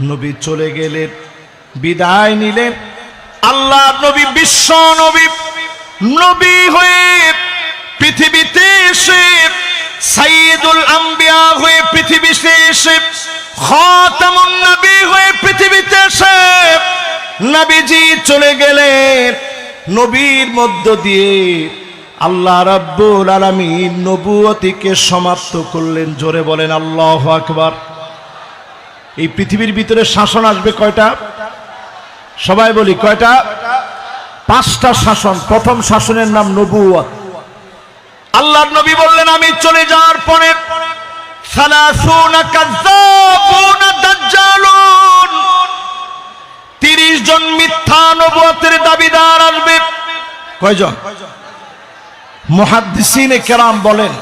নবী চলে গেলেন বিদায় নিলেন আল্লাহ নবী, বিশ্ব নবী নবী হয়ে পৃথিবীতে এসে, সাইয়্যিদুল আম্বিয়া হয়ে পৃথিবীতে এসে নবীর মধ্য দিয়ে আল্লাহ সমাপ্ত করলেন। জোরে বলেন, আল্লাহ আকবার। এই পৃথিবীর ভিতরে শাসন আসবে কয়টা? সবাই বলি, কয়টা? পাঁচটা শাসন। প্রথম শাসনের নাম নবুয়ত আল্লাহর নবী বললেন, আমি চলে যাওয়ার পরে 30 জন মিথ্যা নবুয়তের দাবিদার আসবে। কয়জন? মুহাদ্দিসিনে কেরাম বলেন,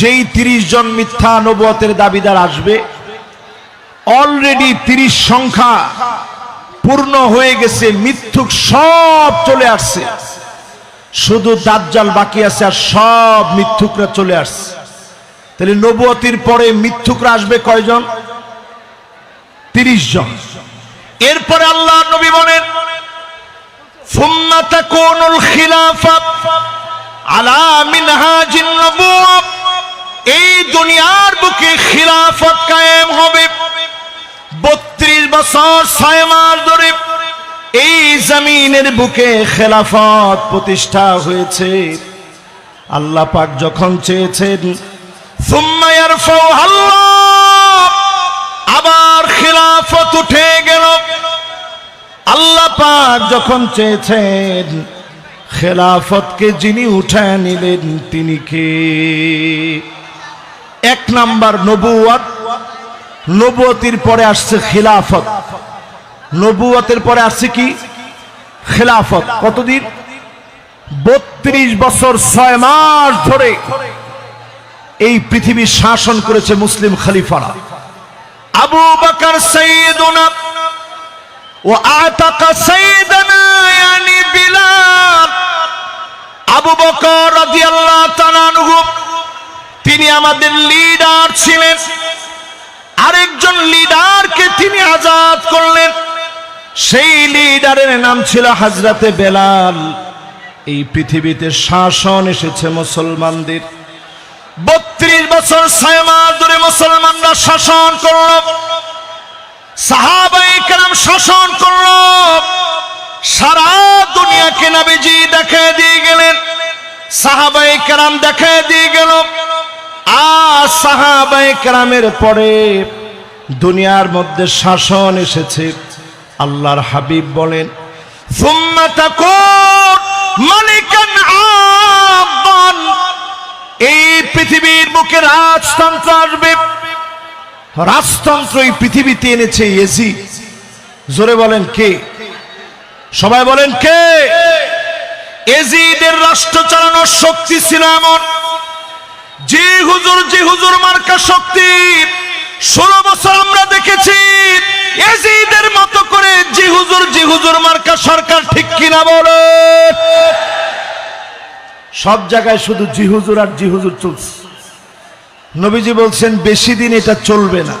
যেই 30 জন মিথ্যা নবুয়তের দাবিদার আসবে অলরেডি তিরিশ সংখ্যা পূর্ণ হয়ে গেছে, মিথ্যুক সব চলে আসছে। শুধু দাজ্জাল বাকি আছে আর সব মিথ্যুকরা চলে আসছে। তাহলে নবুয়তির পরে মিথ্যুকরা আসবে কয়জন? তিরিশ জন। এরপরে আল্লাহ নবী বলেন এই দুনিয়ার বুকে খিলাফত কায়েম হবে। বত্রিশ বছর ছয় মাস ধরে এই জামিনের বুকে খেলাফত প্রতিষ্ঠা হয়েছে। আল্লাহ পাক যখন চেয়েছেন আবার খেলাফত উঠে গেল। আল্লাহ পাক যখন চেয়েছেন, খেলাফতকে যিনি উঠে নিলেন, তিনি কে? এক নাম্বার নবুয়াত নবুয়তির পরে আসছে খিলাফত। নবুয়তের পরে আসছে কি? খিলাফত। কতদিন? বত্রিশ বছর ছয় মাস ধরে এই পৃথিবী শাসন করেছে মুসলিম খলিফারা। আবু বকর ও আবু বকর তিনি আমাদের লিডার ছিলেন। আরেকজন লিডারকে তিনি আজাদ করলেন। সেই লিডারের নাম ছিল হাজরাতে বেলাল। এই পৃথিবীতে শাসন এসেছে মুসলমানদের। বত্রিশ বছর ছয় মাস ধরে মুসলমানরা শাসন করল। সাহাবাই কেরাম শাসন করল। সারা দুনিয়াকে নবীজি দেখে দিয়ে গেলেন। সাহাবাই কেরাম দেখে দিয়ে গেল। আর সাহাবায়ে কেরামের পরে দুনিয়ার মধ্যে শাসন এসেছে। আল্লাহর হাবিব বলেন এই পৃথিবীর মুখে রাজতন্ত্র আসবে। রাজতন্ত্র এই পৃথিবীতে এনেছে এসি জোরে বলেন কে? সবাই বলেন কে? এজিদের রাষ্ট্র চালানোর শক্তি ছিল এমন যে হুজুর যে হুজুর মার্কা শক্তি। ষোলো বছর আমরা দেখেছি, এজিদের মতো করে জি হুজুর জি হুজুর মার্কা সরকার ঠিক কিনা বলে? সব জায়গায় শুধু জি হুজুর আর জি হুজুর চলছে। নবীজি বলছেন, বেশি দিন এটা চলবে না।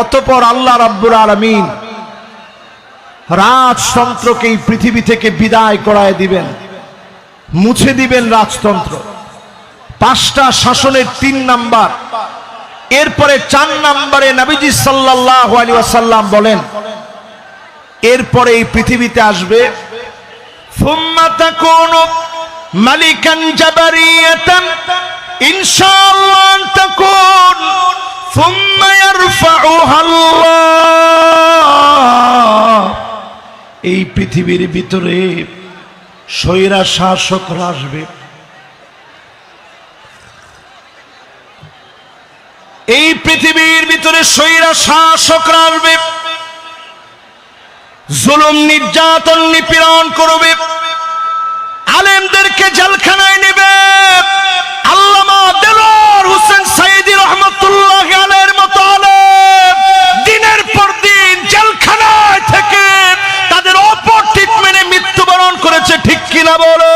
অতপর আল্লাহ রাব্বুল আলামিন রাজতন্ত্রকে এই পৃথিবী থেকে বিদায় করায় দিবেন। মুছে দিবেন রাজতন্ত্র। পাঁচটা শাসনের তিন নাম্বার, এরপরে চার নাম্বারে নাবিজি সাল্লাল্লাহু আলাইহি ওয়াসাল্লাম বলেন, এরপরে এই পৃথিবীতে আসবে মালিকান আল্লাহ এই পৃথিবীর ভিতরে স্বৈরা শাসকরা আসবে। এই পৃথিবীর ভিতরে স্বৈরা শাসকরা আসবে। জুলুম, নির্যাতন, নিপীড়ন করবে। আলেমদেরকে জেলখানায় নেবে। আল্লামা দেলোয়ার হোসেন সাইদি রহমতুল্লাহ আলের মতো আলেম দিনের পর দিন জেলখানায় থেকে তাদের অপর ট্রিটমেন্টে মৃত্যুবরণ করেছে। ঠিক কিনা বলে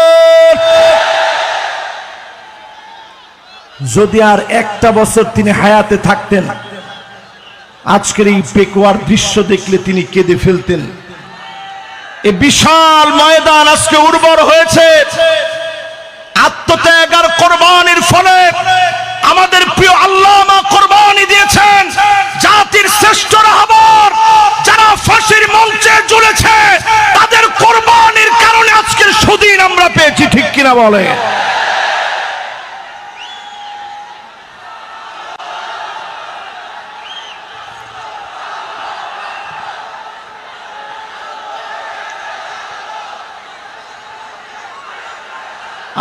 যদি আর একটা বছর তিনি হায়াতে থাকতেন, আজকের এই পেকুয়ার দৃশ্য দেখলে তিনি কেঁদে ফেলতেন। এ বিশাল ময়দান আজকে উর্বর হয়েছে। আত্মত্যাগ আর কোরবানির ফলে আমাদের প্রিয় আল্লামা কোরবানি দিয়েছেন। জাতির শ্রেষ্ঠ কিনা বলে।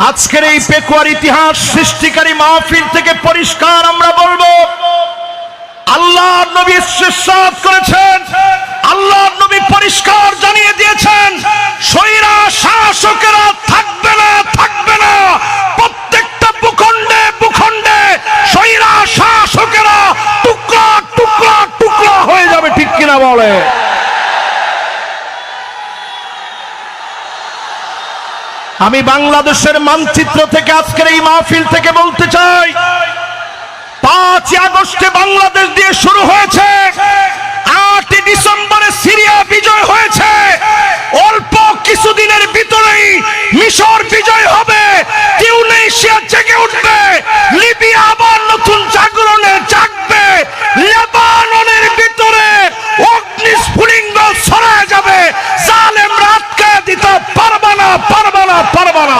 আজকের এই পেকুয়ার ইতিহাস সৃষ্টিকারী মাহফিল থেকে পরিষ্কার আমরা বলব, আল্লাহ নবী করেছেন, আল্লাহ নবী পরিষ্কার জানিয়ে দিয়েছেন সৈরা শাসকেরা থাকবে না থাকবে না। প্রত্যেকটা ভূখণ্ডে ভূখণ্ডে সৈরা শাসকেরা টুকরা টুকরা টুকরা হয়ে যাবে, ঠিক কিনা বলে? আমি বাংলাদেশের মানচিত্র থেকে আজকের এই মাহফিল থেকে বলতে চাই পাঁচ আগস্টে বাংলাদেশ দিয়ে শুরু হয়েছে। আটই ডিসেম্বরে সিরিয়া বিজয় হয়েছে অল্প কিছুদিনের ভিতরেই মিশর বিজয় হবে। টিউনেশিয়া জেগে উঠবে। লিবিয়া আবার নতুন জাগরণে জাগবে। লেবাননের ভিতরে অগ্নি স্ফুলিঙ্গ ছড়ায় যাবে। জালেম রাতকে দিতে পারবে না পারবে না পারবে না।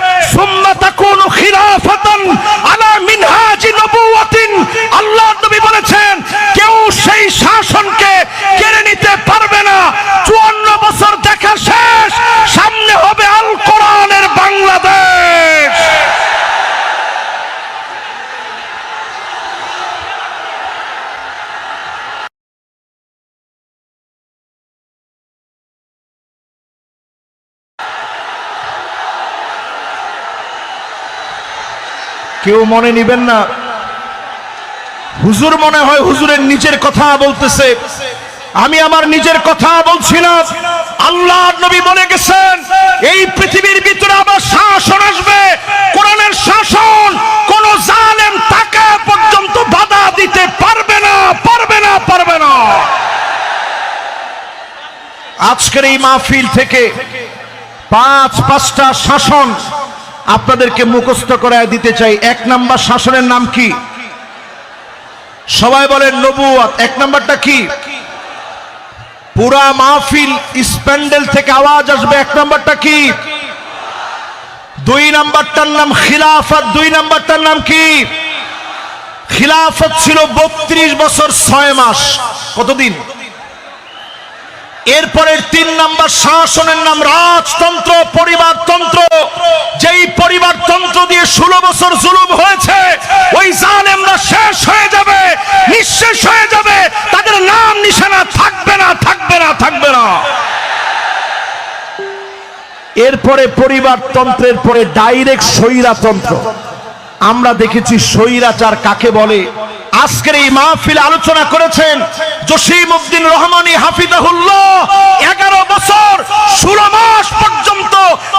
সুম্মা তাকুনু আলা মিনহাজি নবুওয়াতিন। আল্লাহর নবী বলেছেন, কেউ সেই শাসনকে কেড়ে নিতে পারবে না। 54 বছর দেখা শেষ, সামনে হবে আল কোরআনের বাংলাদেশ। কেউ মনে নিবেন না। হুজুর মনে হয় হুজুরের নিজের কথা বলতেছে। আমি আমার নিজের কথা বলছি না। আল্লাহ নবী বলে গেছেন, এই পৃথিবীর ভিতরে আবার শাসন আসবে। কোরআনের শাসন, কোন জালেম তাকে পর্যন্ত বাধা দিতে পারবে না পারবে না পারবে না। আজকের এই মাহফিল থেকে পাঁচ, পাঁচটা শাসন আপনাদেরকে মুখস্থ করায় দিতে চাই। এক নাম্বার শাসনের নাম কি? সবাই বলেন নবুয়াত এক নাম্বারটা কি? পুরা মাহফিল স্প্যান্ডেল থেকে আওয়াজ আসবে। এক নাম্বারটা কি? দুই নাম্বারটার নাম খিলাফত। দুই নাম্বারটার নাম কি? খিলাফত ছিল বত্রিশ বছর ছয় মাস। কতদিন? এরপরের তিন নাম্বার শাসনের নাম রাজতন্ত্র, পরিবারতন্ত্র। যেই পরিবারতন্ত্র দিয়ে ষোলো বছর জুলুম হয়েছে, ওই জালেমরা শেষ হয়ে যাবে, নিঃশেষ হয়ে যাবে। তাদের নাম নিশানা থাকবে না থাকবে না থাকবে না। এরপরে পরিবারতন্ত্রের পরে ডাইরেক্ট স্বৈরাতন্ত্র। আমরা দেখেছি স্বৈরাচার কাকে বলে? আজকের এই মাহফিল আলোচনা করেছেন জসিম উদ্দিন রহমানী হাফিজাহুল্লাহ। এগারো বছর, ষোলো মাস পর্যন্ত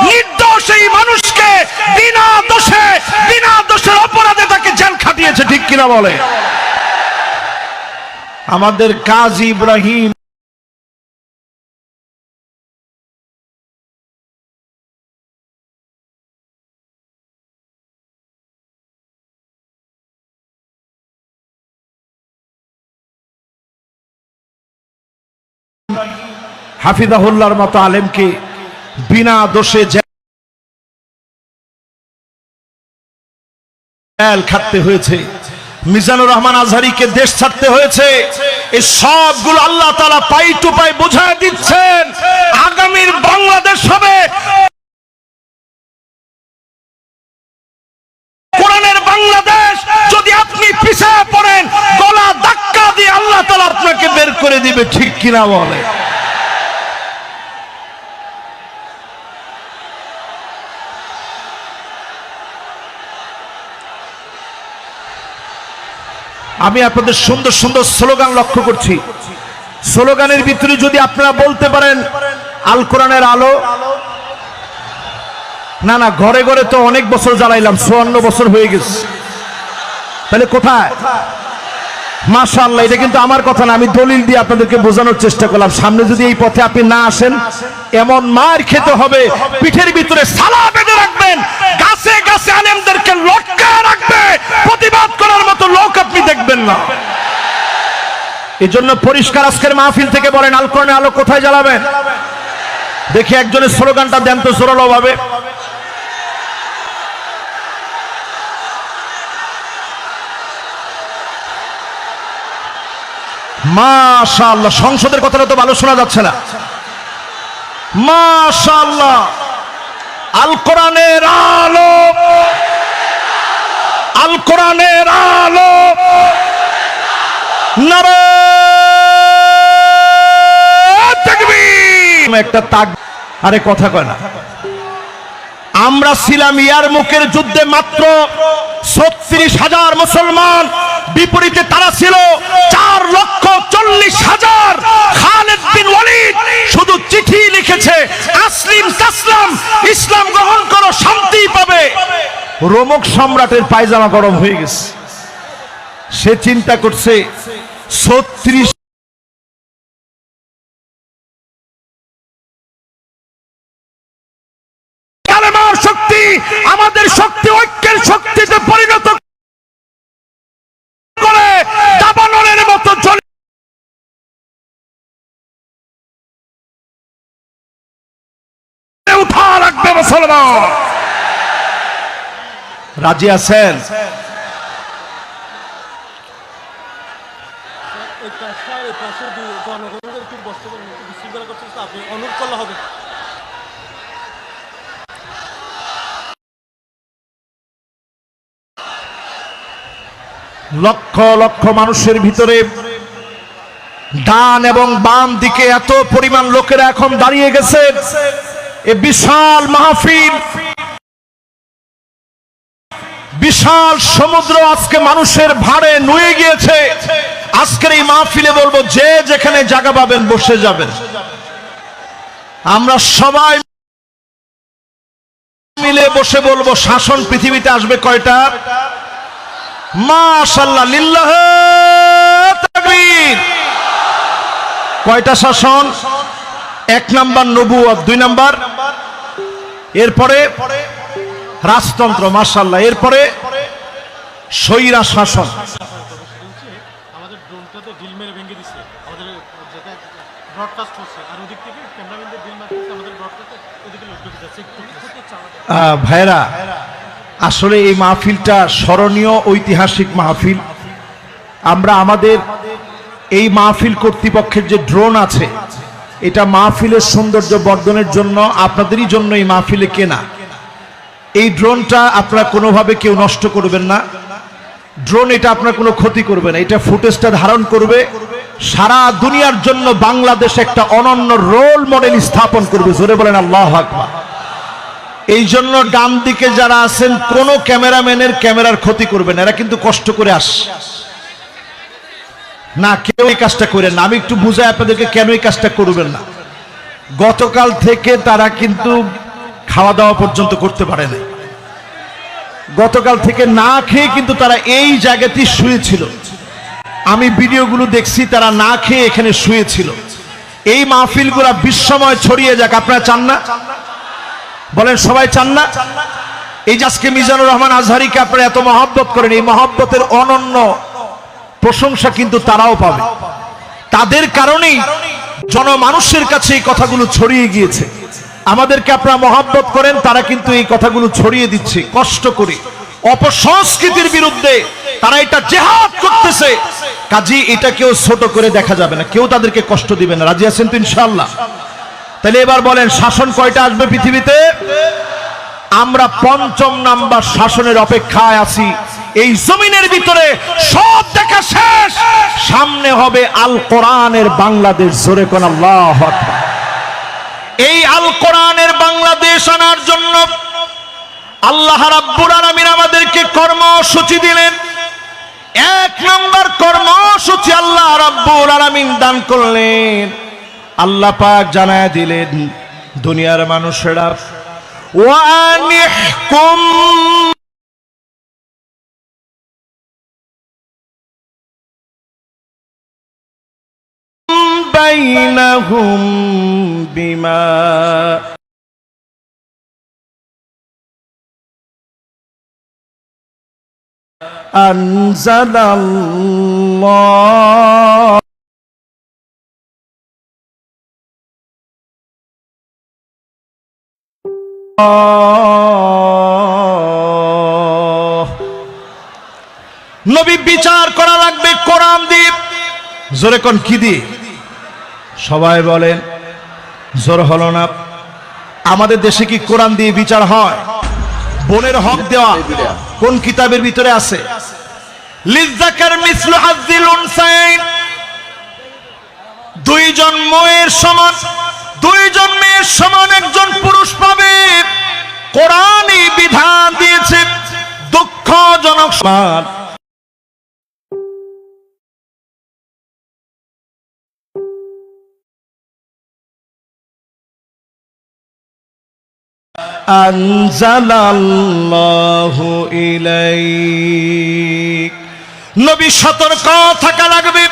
নির্দোষ এই মানুষকে বিনা দোষে, বিনা দোষের অপরাধে তাকে জেল খাটিয়েছে, ঠিক কিনা বলে? আমাদের কাজী ইব্রাহিম হাফিজাহুল্লাহর মতো আলেমকে বিনা দোষে খাটতে হয়েছে। মিজানুর রহমান আজহারিকে দেশ ছাড়তে হয়েছে। এই সবগুলো আল্লাহ পাই টু পাই দিচ্ছেন। আগামীর বাংলাদেশ হবে। কোরআনের বাংলাদেশ যদি আপনি পিছিয়ে পড়েন, গলা ধাক্কা দিয়ে আল্লাহ তালা আপনাকে বের করে দিবে, ঠিক কিনা বলে আমি আপনাদের সুন্দর সুন্দর স্লোগান লক্ষ্য করছি। স্লোগানের ভিতরে যদি আপনারা বলতে পারেন, আল কোরআনের আলো। না না, ঘরে ঘরে তো অনেক বছর জ্বালাইলাম, চুয়ান্ন বছর হয়ে গেছে। তাহলে কোথায়? মাশাআল্লাহ, এটা কিন্তু আমার কথা না, আমি দলিল দিয়ে আপনাদেরকে বোঝানোর চেষ্টা করলাম। সামনে যদি এই পথে আপনি না আসেন, এমন মার খেতে হবে, পিঠের ভিতরে সালা বেঁধে রাখবেন, গাছে গাছে আলেমদেরকে লটকা রাখবে, প্রতিবাদ করার মতো লোক আপনি দেখবেন না। এই জন্য পরিষ্কার আজকের মাহফিল থেকে বলেন, আলকরণে আলো কোথায় জ্বালাবেন? দেখি একজনের স্লোগানটা দেন তো জোরালো ভাবে। মাশাআল্লাহ, সংসদের কথাটা তো ভালো শোনা যাচ্ছে না। মাশাআল্লাহ, আল কোরআনের আলো। আল কোরআনের আলো। একটা তাক, আরে কথা কয় না। আমরা ছিলাম ইয়ার মুখের যুদ্ধে মাত্র ছত্রিশ হাজার মুসলমান, বিপরীতে তারা ছিল চার লক্ষ চল্লিশ হাজার খালেদ বিন ওয়ালিদ শুধু লিখেছে আসলিম তাসলাম, ইসলাম গ্রহণ করো শান্তি পাবে। রোমক সম্রাটের পায়জামা গরম হয়ে গেছে। সে চিন্তা করছে, ছত্রিশ অনুরোধ করলে হবে লক্ষ লক্ষ মানুষের ভিতরে ডান এবং বাম দিকে এত পরিমাণ লোকেরা এখন দাঁড়িয়ে গেছে। এ বিশাল মাহফিল। বিশাল সমুদ্র আজকে মানুষের ভাড়ে নুয়ে গিয়েছে। আজকের এই মাহফিলে বলব, যে যেখানে জায়গা পাবেন বসে যাবেন। আমরা সবাই মিলে বসে বলব, শাসন পৃথিবীতে আসবে কয়টা? মাশাল্লাহ লিল্লাহ কয়টা শাসন? এক নাম্বার নবুয়ত দুই নাম্বার? এরপরে রাজতন্ত্র মাশাল্লাহ এরপরে সৈরা শাসন। আহ, ভাইরা আসলে এই মাহফিলটা স্মরণীয় ঐতিহাসিক মাহফিল। আমরা আমাদের এই মাহফিল কর্তৃপক্ষের যে ড্রোন আছে এটা মাহফিলের সৌন্দর্য বর্ধনের জন্য, আপনাদেরই জন্য এই মাহফিলে কেনা। এই ড্রোনটা আপনারা কোনোভাবে কেউ নষ্ট করবেন না। ড্রোন এটা আপনার কোনো ক্ষতি করবে না। এটা ফুটেজটা ধারণ করবে। সারা দুনিয়ার জন্য বাংলাদেশ একটা অনন্য রোল মডেল স্থাপন করবে। জোরে বলেন আল্লাহ আকবার। এই জন্য ডান দিকে যারা আছেন, কোন ক্যামেরাম্যানের ক্যামেরার ক্ষতি করবেন এরা কিন্তু কষ্ট করে আস। না, কেউ এই কাজটা করেন না। আমি একটু বুঝাই আপনাদেরকে কেন এই কাজটা করবেন না। গতকাল থেকে তারা কিন্তু খাওয়া দাওয়া পর্যন্ত করতে পারে না গতকাল থেকে না খেয়ে কিন্তু তারা এই জায়গাতেই শুয়েছিল। আমি ভিডিওগুলো দেখছি, তারা না খেয়ে এখানে শুয়েছিল। এই মাহফিলগুলা বিশ্বময় ছড়িয়ে যাক, আপনারা চান না? বলেন, সবাই চান না? এই যে আজকে মিজানুর রহমান আজহারিকে আপনারা এত মহব্বত করেন, এই মহব্বতের অনন্য প্রশংসা কিন্তু তারাও পাবে। তাদের কারণেই জনমানুষের কাছে এই কথাগুলো ছড়িয়ে গিয়েছে। আমাদেরকে আপনারা মহাব্বত করেন, তারা কিন্তু এই কথাগুলো ছড়িয়ে দিচ্ছে, কষ্ট করে। অপসংস্কৃতির বিরুদ্ধে তারা এটা জেহাদ করতেছে। কাজী, এটা কেউ ছোট করে দেখা যাবে না, কেউ তাদেরকে কষ্ট দিবে না। রাজি আছেন তো ইনশাআল্লাহ? তাহলে এবার বলেন, শাসন কয়টা আসবে পৃথিবীতে? আমরা পঞ্চম নাম্বার শাসনের অপেক্ষায় আছি। এই জমিনের ভিতরে সব দেখা হবে আল কোরআনের বাংলাদেশ, জোরে কোন এই আল কোরআনের বাংলাদেশ আনার জন্য আল্লাহ রাব্বুল আলামিন আমাদেরকে কর্মসূচি দিলেন। এক নম্বর কর্মসূচি আল্লাহ রাব্বুল আলামিন দান করলেন। আল্লাহ পাক জানায় দিলেন, দুনিয়ার মানুষেরা ওয়ানিহকুম বাইনাহুম বিমা أنزل الله নবী বিচার করা লাগবে কোরআন দিয়ে জোরে কোন কি দিয়ে সবাই বলেন, জোর হলো না। আমাদের দেশে কি কোরআন দিয়ে বিচার হয়? বোনের হক দেওয়া কোন কিতাবের ভিতরে আছে? দুইজন মেয়ের সমান, দুইজন মেয়ের সমান একজন পুরুষ পাবে। কোরআনই বিধান দিয়েছে দুঃখজনক সমান। নবী সতর্ক থাকা লাগবে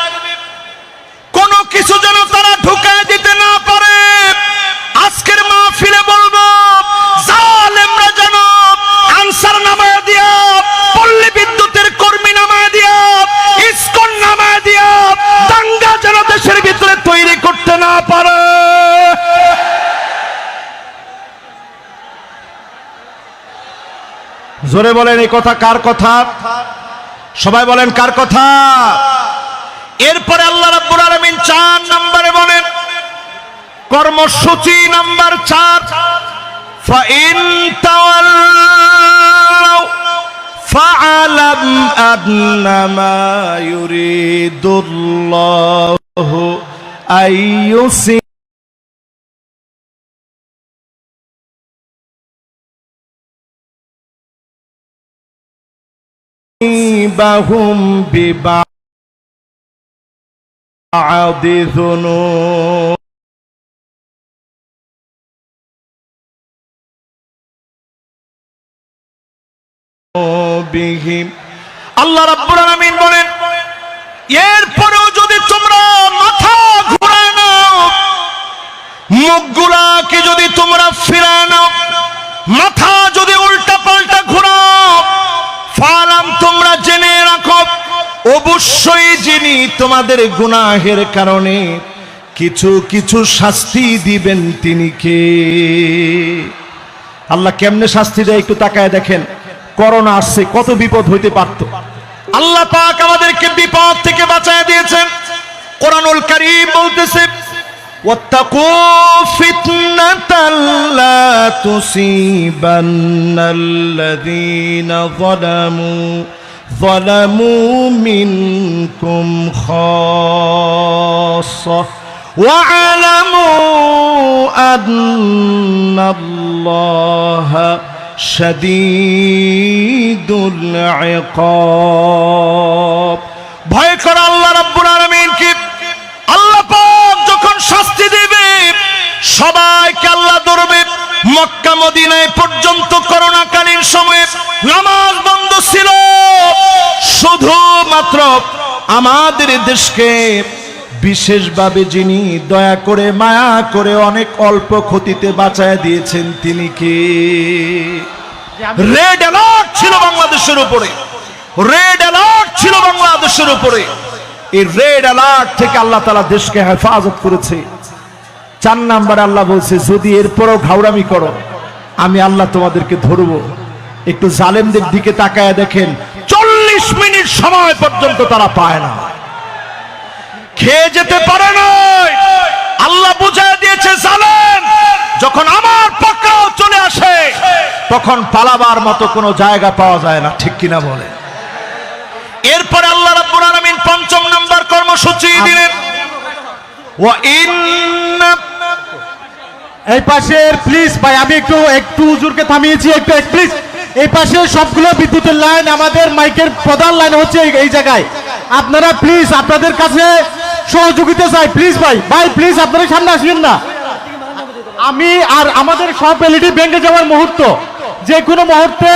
জোরে বলেন এই কথা কার কথা সবাই বলেন কার কথা এরপরে আল্লাহ রাব্বুল আলামিন চার নম্বরে বলেন কর্মসূচি নাম্বার চার فإن تولوا فاعلم أنما يريد الله أن يصيب يصيبهم ببعض ذنوب بهم আল্লাহ রাব্বুল আলামিন বলেন এরপরেও যদি তোমরা মাথা ঘুরায় নাও মুখগুলাকে যদি তোমরা ফিরায় নাও মাথা অবশ্যই যিনি তোমাদের গুনাহের কারণে কিছু কিছু শাস্তি দিবেন তিনি কে আল্লাহ কেমনে শাস্তি দেয় একটু তাকায় দেখেন করোনা আসছে কত বিপদ হইতে পারত আল্লাহ পাক আমাদেরকে বিপদ থেকে বাঁচায় দিয়েছেন কোরআনুল কারীম বলতেছে واتقوا فتنة لا تصيبن الذين ظلموا ظلموا منكم خاصة واعلموا أن الله شديد العقاب ভয় কর আল্লাহ রাব্বুল আলামিনকে আল্লাহ পাক যখন শাস্তি দিবে সবাইকে আল্লাহ ধরবে মক্কা মদিনায় পর্যন্ত করোনাকালীন সময়ে নামাজ বন্ধ ছিল শুধুমাত্র আমাদের দেশকে বিশেষভাবে যিনি দয়া করে মায়া করে অনেক অল্প ক্ষতিতে বাঁচায় দিয়েছেন তিনি কে? রেড অ্যালার্ট ছিল বাংলাদেশের উপরে। রেড অ্যালার্ট ছিল বাংলাদেশের উপরে। এই রেড অ্যালার্ট থেকে আল্লাহ তালা দেশকে হেফাজত করেছে। চার নাম্বার আল্লাহ বলছে যদি এরপরও ঘাউরামি করো আমি আল্লাহ তোমাদেরকে ধরবো। একটু জালেমদের দিকে তাকায় দেখেন মিনিট সময় পর্যন্ত তারা পায় না। খেয়ে যেতে পারে না আল্লাহ বুঝায় দিয়েছে জানেন যখন আমার পাকড়াও চলে আসে তখন পালাবার মতো কোনো জায়গা পাওয়া যায় না। ঠিক কিনা বলে? এরপরে আল্লাহ রাব্বুল আলামিন পঞ্চম নাম্বার কর্মসূচি দিলেন। ওয়া ইন্না এই পাশের প্লিজ ভাই আমি একটু একটু হুজুরকে থামিয়েছি একটু প্লিজ এই পাশে সবগুলো বিদ্যুতের লাইন, আমাদের মাইকের প্রধান লাইন হচ্ছে এই- জায়গায়। আপনারা প্লিজ আপনাদের কাছে সহযোগিতা চাই। প্লিজ ভাই ভাই প্লিজ আপনারা সামনে আসবেন না। আমি আর আমাদের সব এলইডি ভেঙে যাওয়ার মুহূর্ত, যে কোনো মুহূর্তে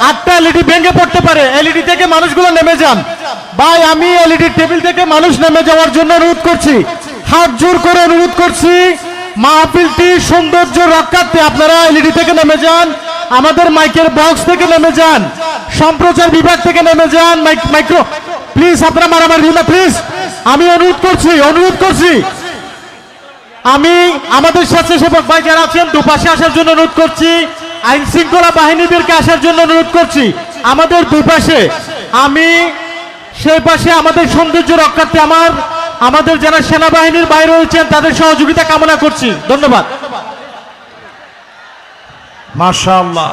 আটটা এলইডি ভেঙে পড়তে পারে। এলইডি থেকে মানুষগুলো নেমে যান। ভাই, আমি এলইডি টেবিল থেকে মানুষ নেমে যাওয়ার জন্য অনুরোধ করছি। হাত জোর করে অনুরোধ করছি। মাহফিলটি সৌন্দর্য রক্ষার্থে আপনারা এলইডি থেকে নেমে যান। আমাদের মাইকের বক্স থেকে নেমে যান। সম্প্রচার বিভাগ থেকে নেমে যান। মাইক, মাইক্রো প্লিজ আপনারা মারামারি না প্লিজ আমি অনুরোধ করছি অনুরোধ করছি। আমি আমাদের স্বেচ্ছাসেবক ভাই যারা আছেন, দুপাশে আসার জন্য অনুরোধ করছি। আইন শৃঙ্খলা বাহিনীদেরকে আসার জন্য অনুরোধ করছি। আমাদের দুপাশে, আমি সেই পাশে আমাদের সৌন্দর্য রক্ষার্থে আমার, আমাদের যারা সেনাবাহিনীর বাইরে রয়েছেন, তাদের সহযোগিতা কামনা করছি। ধন্যবাদ। মাশাআল্লাহ।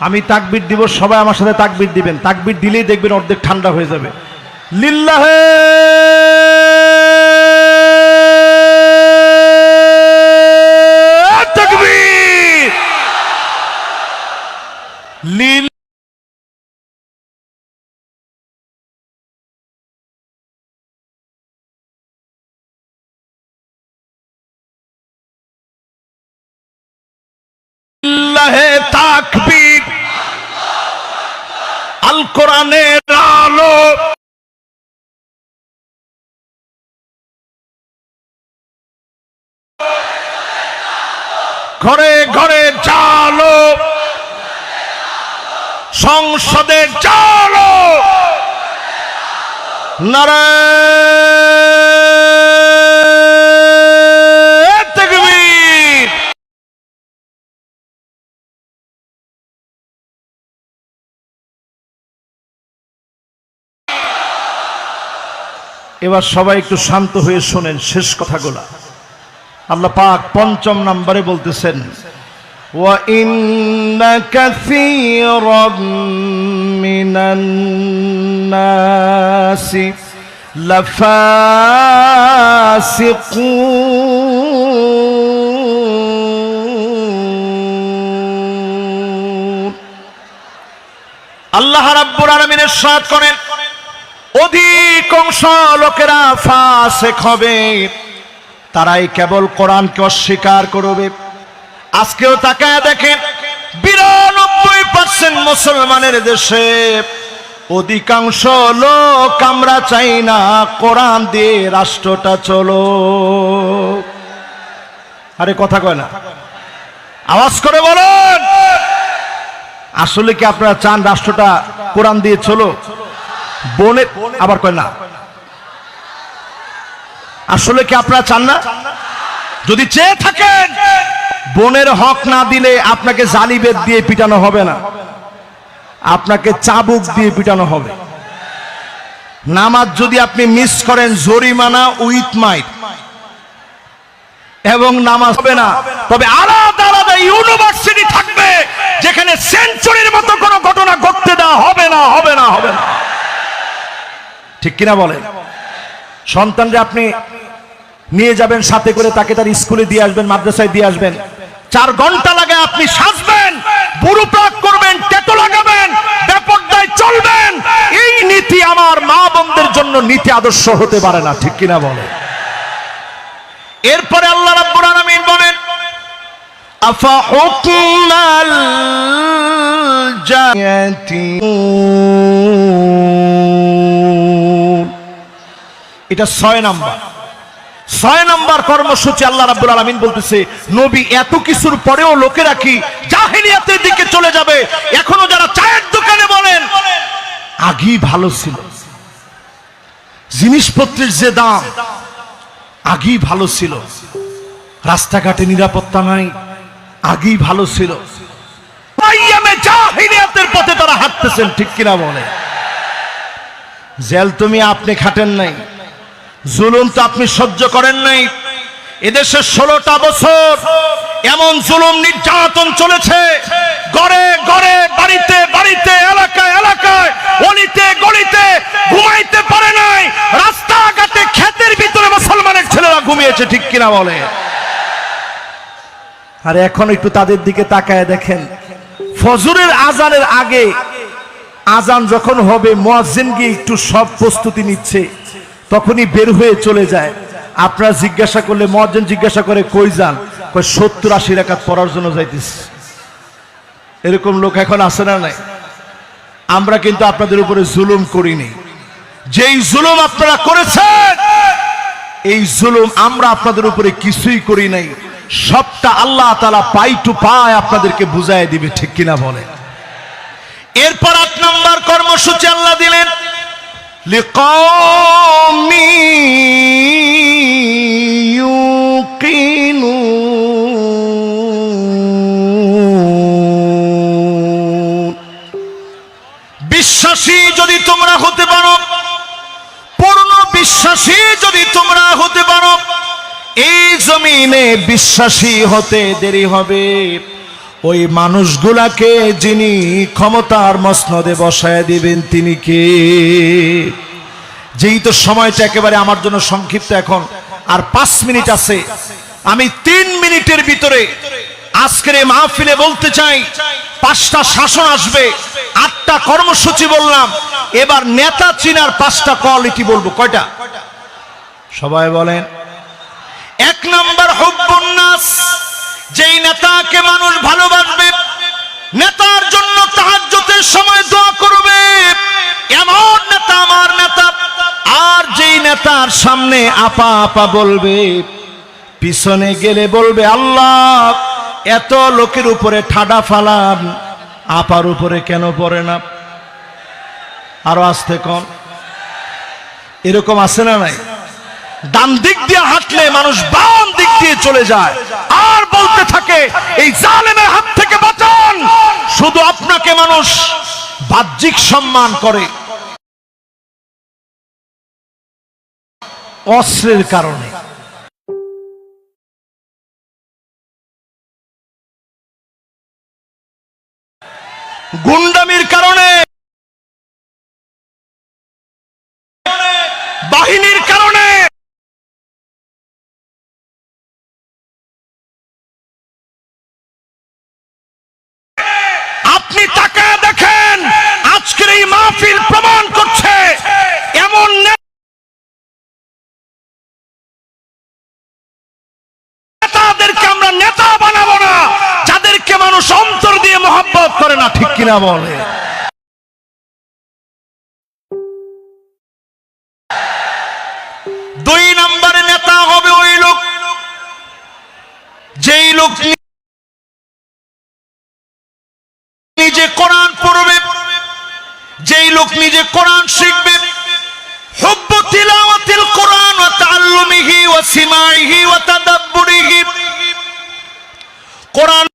আমি তাকবির দিব, সবাই আমার সাথে তাকবির দিবেন। তাকবির দিলেই দেখবেন অর্ধেক ঠান্ডা হয়ে যাবে। লিল্লাহে! কোরআনের আলো। ঘরে ঘরে চালো সংসদে চালো নারায়ণ এবার সবাই একটু শান্ত হয়ে শোনেন শেষ কথাগুলা আল্লাহ পাক পঞ্চম নম্বরে বলতেছেন وَإِنَّ كَثِيرًا مِنَ النَّاسِ لَفَاسِقُونَ আল্লাহ রাব্বুল আলামিনের সাথ করেন অধিকাংশ লোকেরা ফাসেক হবে। তারাই কেবল কোরআনকে অস্বীকার করবে। আজকেও তাকায় দেখেন, বিরানব্বই পার্সেন্ট মুসলমানের দেশে অধিকাংশ লোক আমরা চাই না কোরআন দিয়ে রাষ্ট্রটা চলো। আরে কথা কয় না। আওয়াজ করে বলেন, আসলে কি আপনারা চান রাষ্ট্রটা কোরআন দিয়ে চলো? বনে আবার কয় না? আসলে কি আপনারা চান না? যদি চেয়ে থাকেন, বোনের হক না দিলে আপনাকে জালিবেদ দিয়ে পিটানো হবে না। আপনাকে চাবুক দিয়ে পিটানো হবে। নামাজ যদি আপনি মিস করেন, জরিমানা উইথ মাইট। এবং নামাজ হবে না। তবে আলাদা আলাদা ইউনিভার্সিটি থাকবে, যেখানে সেঞ্চুরির মতো কোনো ঘটনা ঘটতে দেওয়া হবে না হবে না হবে না। ঠিক কিনা বলেন সন্তানরা আপনি নিয়ে যাবেন, সাথে করে তাকে তার স্কুলে দিয়ে আসবেন, মাদ্রাসায় দিয়ে আসবেন। চার ঘণ্টা লাগে আপনি সাজবেন, বুড়ো প্রাক করবেন, টেটো লাগাবেন, বেপরদায় চলবেন। এই নীতি আমার মা বোনদের জন্য নীতি আদর্শ হতে পারে না, ঠিক কিনা বলে? এরপরে আল্লাহ রাব্বুল আলামিন বলেন, আফা হুকমাল এটা ছয় নাম্বার। ছয় নাম্বার কর্মসূচি আল্লাহ রাব্বুল আলামিন বলতেছে, নবী এত কিছুর পরেও লোকেরা কি জাহিলিয়াতের দিকে চলে যাবে। এখনও যারা চায়ের দোকানে বলেন, আগেই ভালো ছিল। জিনিসপত্রের যে দাম, আগেই ভালো ছিল। রাস্তাঘাটে নিরাপত্তা নাই, আগেই ভালো ছিল। জাহিলিয়াতের পথে তারা হাঁটতেছেন, ঠিক কিনা বলে জেল তুমি আপনি খাটেন নাই। জুলুম তো আপনি সহ্য করেন নাই। এদেশে ষোলোটা বছর এমন জুলুম নির্যাতন চলেছে। গড়ে গড়ে বাড়িতে বাড়িতে, এলাকায় এলাকায়, অলিতে গলিতে ঘুমাইতে পারে নাই। রাস্তাঘাটে ক্ষেতের ভিতরে মুসলমানের ছেলেরা ঘুমিয়েছে, ঠিক কিনা বলে? আর এখন একটু তাদের দিকে তাকায় দেখেন। ফজরের আজানের আগে আজান যখন হবে, মুয়াজ্জিন গিয়ে একটু সব প্রস্তুতি নিচ্ছে। তখনই বের হয়ে চলে যায়। আপনারা জিজ্ঞাসা করলে, মহাজন জিজ্ঞাসা করে, কই যান? কয়, সত্তর আশি রেখাত পড়ার জন্য যাইতিস এরকম লোক এখন আসে না নাই? আমরা কিন্তু আপনাদের উপরে জুলুম করিনি। যেই জুলুম আপনারা করেছেন, এই জুলুম আমরা আপনাদের উপরে কিছুই করি নাই। সবটা আল্লাহ তালা পাই টু পায় আপনাদেরকে বুঝাই দিবে, ঠিক কিনা বলে? এরপর এক নম্বর কর্মসূচি আল্লাহ দিলেন। লিকা বিশ্বাসী যদি তোমরা হতে পারো, পূর্ণ বিশ্বাসী যদি তোমরা হতে পারো, এই জমিনে বিশ্বাসী হতে দেরি হবে। ওই মানুষগুলাকে যিনি ক্ষমতার মসনদে বসায় দিবেন, তিনি কে? যেই তো সময়টা একেবারে আমার জন্য সংক্ষিপ্ত এখন। আর পাঁচ মিনিট আছে। আমি তিন মিনিটের ভিতরে আজকের এই মাহফিলে বলতে চাই, পাঁচটা শাসন আসবে, আটটা কর্মসূচি বললাম, এবার নেতা চিনার পাঁচটা কোয়ালিটি বলব। কয়টা? সবাই বলেন। এক নম্বর হুব্বুন্নাস যেই নেতাকে মানুষ ভালোবাসবে, নেতার জন্য তাহাজ্জুদের সময় দোয়া করবে এমন নেতা আমার নেতা আর যেই নেতার সামনে আপা আপা বলবে, পিছনে গেলে বলবে, আল্লাহ, এত লোকের উপরে ঠাডা ফালাম আপার উপরে কেন পড়ে না? আরও আসতে কন। এরকম আছে না নাই? ডান দিক দিয়ে হাঁটলে মানুষ বাম দিক দিয়ে চলে যায়। আর বলতে থাকে, এই জালেমের হাত থেকে বাঁচান। শুধু আপনাকে মানুষ বাহ্যিক সম্মান করে। অস্ত্রের কারণে। গুন্ডামির কারণে। বাহিনীর কিনা বলে। দুই নম্বরে নেতা হবে ওই লোক। যেই লোক নিজে কোরআন পড়বে, যেই লোক নিজে কোরআন শিখবে কোরআন